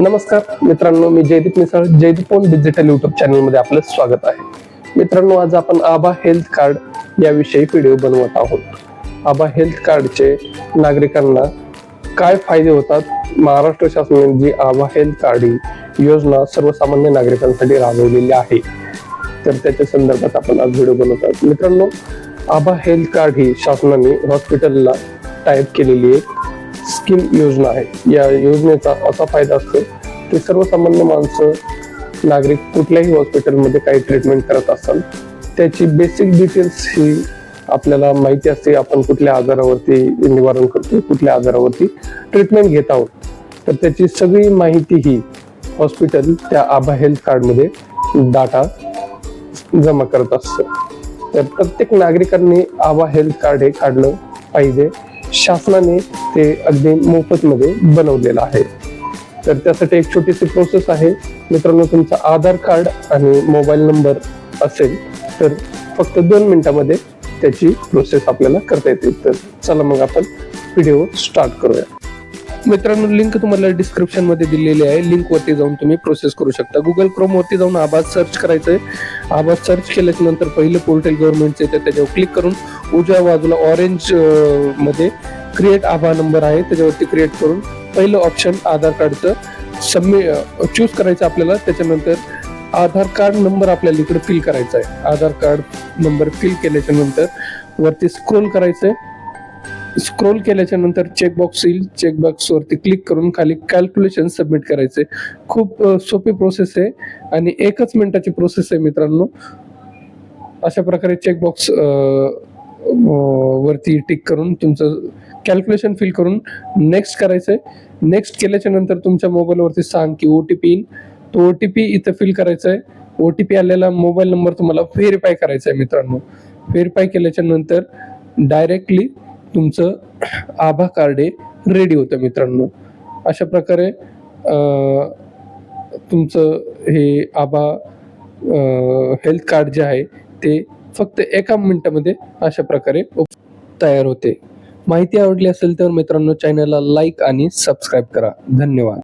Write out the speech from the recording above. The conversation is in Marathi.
नमस्कार मित्रांनो मी Jaydeep Misal Jaydeep on digital YouTube चॅनलमध्ये आपलं स्वागत आहे. मित्रांनो आज आपण आभा हेल्थ कार्ड याविषयी व्हिडिओ बनवत आहोत. आभा हेल्थ कार्डचे नागरिकांना काय फायदे होतात? महाराष्ट्र शासनाने जी आभा हेल्थ कार्ड ही योजना सर्वसामान्य नागरिकांसाठी राबवलेली आहे. तर त्याच्या संदर्भात आपण आज व्हिडिओ बनवत आहोत. मित्रांनो आभा हेल्थ कार्ड ही शासनाने हॉस्पिटलला टाईप केलेली एक स्कीम योजना आहे. या योजनेचा असा फायदा असतो की सर्वसामान्य माणसं नागरिक कुठल्याही हॉस्पिटलमध्ये काही ट्रीटमेंट करत असतात त्याची बेसिक डिटेल्स ही आपल्याला माहिती असते. आपण कुठल्या आजारावरती निवारण करतो कुठल्या आजारावरती ट्रीटमेंट घेत आहोत. तर त्याची सगळी माहिती ही हॉस्पिटल त्या आभा हेल्थ कार्डमध्ये डाटा जमा करत असतं. तर प्रत्येक नागरिकांनी आभा हेल्थ कार्ड हे काढलं पाहिजे. शासनाने ते अगदी मोफतमध्ये बनवलेलं आहे. तर त्यासाठी एक छोटीशी प्रोसेस आहे. मित्रांनो तुमचा आधार कार्ड आणि मोबाईल नंबर असेल तर फक्त दोन मिनिटामध्ये त्याची प्रोसेस आपल्याला करता येते तर चला मग आपण व्हिडिओ स्टार्ट करूया. मित्रांनो लिंक तुम्हाला डिस्क्रिप्शनमध्ये दिलेली आहे. लिंक वरती जाऊन तुम्ही प्रोसेस करू शकता. गुगल क्रोम वरती जाऊन आवाज सर्च करायचंय. आवाज सर्च केल्याच्यानंतर पहिलं पोर्टल गव्हर्नमेंटचे येते त्याच्यावर क्लिक करून उजव्या बाजूला ऑरेंजमध्ये क्रिएट आभा नंबर आहे त्याच्यावरती क्रिएट करून पहिलं ऑप्शन आधार कार्डचं सबमिट चूज करायचं आपल्याला. त्याच्यानंतर आधार कार्ड नंबर आपल्याला इकडे फिल करायचा आहे. आधार कार्ड नंबर फिल केल्याच्यानंतर वरती स्क्रोल करायचं आहे स्क्रोल केल्याच्यानंतर चेकबॉक्स येईल चेकबॉक्सवरती क्लिक करून खाली कॅल्क्युलेशन सबमिट करायचे खूप सोपी प्रोसेस आहे आणि एकच मिनिटाची प्रोसेस आहे मित्रांनो. अशा प्रकारे चेकबॉक्स वरती टिक करून तुमचं कॅल्क्युलेशन फिल करून नेक्स्ट करायचं आहे नेक्स्ट केल्याच्यानंतर तुमच्या मोबाईलवरती सांग की ओ टी पी येईल. तो ओ टी पी इथं फिल करायचा आहे ओ टी पी आलेला मोबाईल नंबर तुम्हाला व्हेरीफाय करायचा आहे मित्रांनो. व्हेरीफाय केल्याच्यानंतर डायरेक्टली तुमचं आभा कार्ड हे रेडी होतं मित्रांनो. अशा प्रकारे तुमचं हे आभा हेल्थ कार्ड जे आहे ते फक्त एका मिनटामध्ये अशा प्रकारे तयार होते. माहिती आवडली असेल तर मित्रांनो चॅनलला लाईक आणि सबस्क्राईब करा. धन्यवाद.